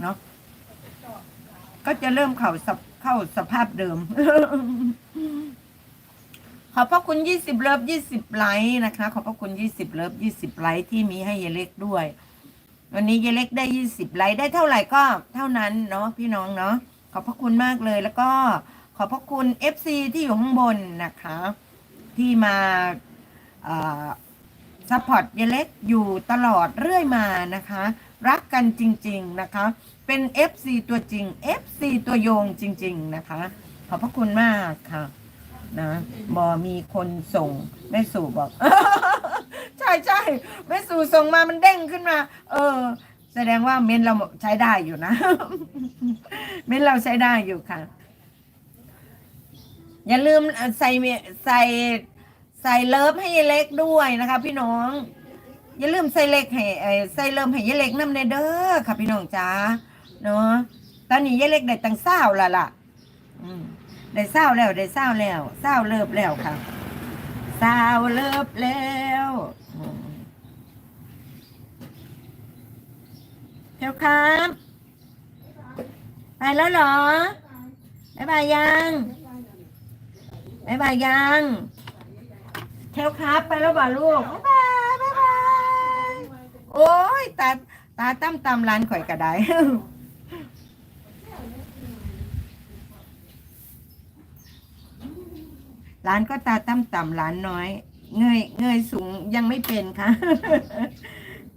เนาะก็จะเริ่มเข้าสเข้าสภาพเดิม ขอบพระคุณยี่สิบเลิฟยี่สิบไลค์นะคะ ขอบพระคุณยี่สิบเลิฟยี่สิบไลค์ที่มีให้เยเล็กด้วย วันนี้เยเล็กได้ยี่สิบไลค์ได้เท่าไหร่ก็เท่านั้นเนาะพี่น้องเนาะขอบพระคุณมากเลยแล้วก็ขอบพระคุณ FC ที่อยู่ข้างบนนะคะ ที่มา ซัพพอร์ตเยเล็กอยู่ตลอดเรื่อยมานะคะ รักกันจริง ๆนะคะ เป็น FC ตัวจริง FC ตัวโยงจริง ๆ นะคะ ขอบพระคุณมากค่ะนะบอมีคนส่งแม่สู่บอก ใช่ใช่แม่สู่ส่งมามันเด้งขึ้นมา เออ แสดงว่าเมนเราใช้ได้อยู่นะ เมนเราใช้ได้อยู่ค่ะ อย่าลืมใส่ใส่ ใส่เลิฟให้ยายเล็กด้วยนะคะ พี่น้อง อย่าลืมใส่เล็กให้ใส่เลิฟให้ยายเล็กน้ำในเด้อค่ะ พี่น้องจ้าเนาะตอนนี้ยายเล็กได้ตังเศร้าละล่ะ อืมได้เศร้าแล้วได้เศร้าแล้วเศร้าเลิบแล้วค่ะเศร้าเลิบแล้วเที่ยวครับไปแล้วเหรอบายบายยังบายบายยัง เทวครับไปแล้วบ่าลูกบายบายบายบายโอ้ยตาตาตั้มตำร้านข่อยกระไดร้านก็ตาตั้มต่ำร้านน้อย เงยเงยสูงยังไม่เป็นค่ะ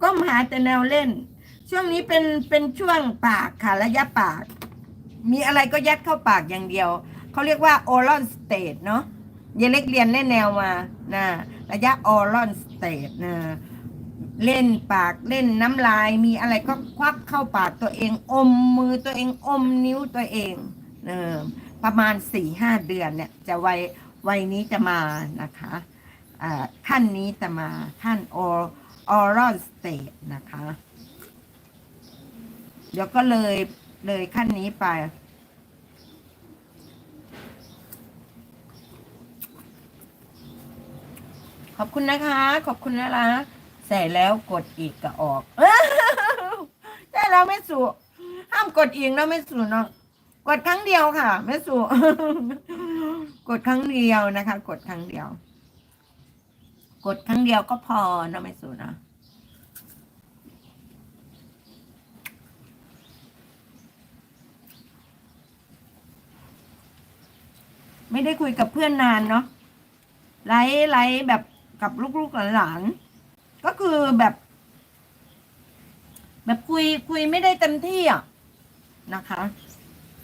ก้มหาแต่แนวเล่น ช่วงนี้เป็นเป็นช่วงปากค่ะระยะปาก มีอะไรก็ยัดเข้าปากอย่างเดียว เขาเรียกว่า oral state เนาะ เยเล็กเรียนแน่นแนวมานะระยะ oral state นะเล่นปากเล่นน้ำลายมีอะไรก็ควักเข้าปากตัวเองอมมือตัวเองอมนิ้วตัวเองเออประมาณสี่ห้าเดือนเนี่ยจะไววัยนี้จะมานะคะอ่าขั้นนี้จะมาขั้น or- oral state นะคะ เดี๋ยวก็เลยเลยขั้นนี้ไป อบคุณนะคะ ขอบคุณนะคะใส่แล้วกดอีกก็ออกได้แล้วไม่สูห้ามกดอีกนะไม่สูเนาะกดครั้งเดียวค่ะไม่สูกดครั้งเดียวนะคะ กดครั้งเดียว กดครั้งเดียวก็พอนะไม่สูนะไม่ได้คุยกับเพื่อนนานเนาะไลฟ์ไลฟ์แบบ กับลูกๆหลานๆก็คือแบบ แบบคุยคุยไม่ได้เต็มที่อะนะคะ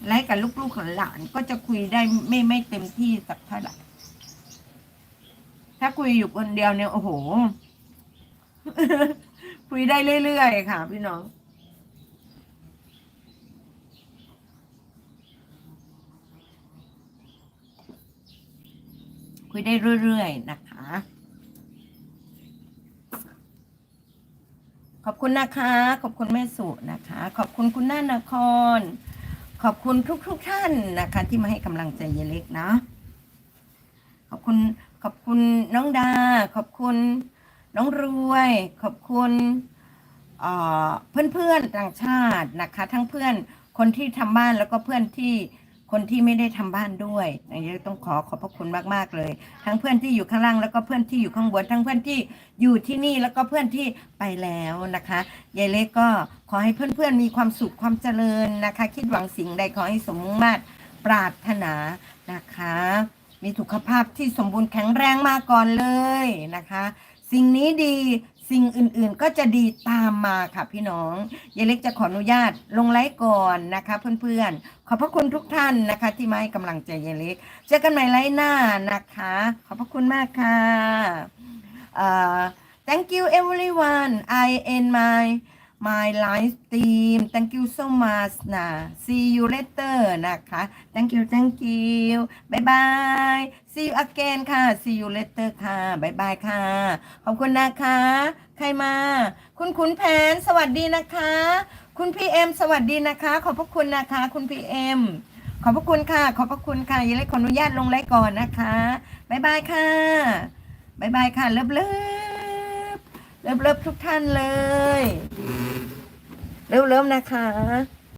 ไลฟ์กับลูกๆหลานๆก็จะคุยได้ไม่ไม่เต็มที่สักเท่าไหร่ถ้าคุยอยู่คนเดียวเนี่ยโอ้โห คุยได้เรื่อยๆค่ะ พี่น้องคุยได้เรื่อยๆนะคะ ขอบคุณนะคะ ขอบคุณแม่สุนะคะ ขอบคุณคุณน้านคร ขอบคุณทุกๆทท่านนะคะ ที่มาให้กำลังใจเยเล็กนะ ขอบคุณขอบคุณน้องดา ขอบคุณน้องรวย ขอบคุณเอ่อเพื่อนๆต่างชาตินะคะ ทั้งเพื่อนคนที่ทำบ้านแล้วก็เพื่อนที่ คนที่ไม่ได้ทำบ้านด้วยอันนี้ต้องขอขอบพระคุณมากๆเลย ทั้งเพื่อนที่อยู่ข้างล่างแล้วก็เพื่อนที่อยู่ข้างบน ทั้งเพื่อนที่อยู่ที่นี่แล้วก็เพื่อนที่ไปแล้วนะคะยายเล็กก็ขอให้เพื่อนๆมีความสุขความเจริญนะคะ คิดหวังสิ่งใดขอให้สมมาตรปรารถนานะคะ มีสุขภาพที่สมบูรณ์แข็งแรงมาก่อนเลยนะคะ สิ่งนี้ดี สิ่งอื่นๆก็จะดีตามมาค่ะพี่น้องยายเล็กจะขออนุญาตลงไลฟ์ก่อนนะคะ เพื่อนๆ ขอบพระคุณทุกท่านนะคะ ที่มาให้กำลังใจยายเล็ก เจอกันใหม่ไลฟ์หน้านะคะ ขอบพระคุณมากค่ะ uh, thank you everyone I end my my live stream thank you so much นะ see you later นะคะ thank you thank you bye bye see you again ค่ะ see you later ค่ะบายบายค่ะ ขอบคุณนะคะ ใครมา คุณขุนแผน สวัสดีนะคะ คุณพีเอ็มสวัสดีนะคะ ขอบพระคุณนะคะ คุณพีเอ็มขอบพระคุณค่ะ ขอบพระคุณค่ะยังไงขออนุญาตลงไลฟ์ก่อนนะคะบายบายค่ะบายบายค่ะ เลิฟเลิฟ เลิฟเลิฟทุกท่านเลย เร็วๆนะคะ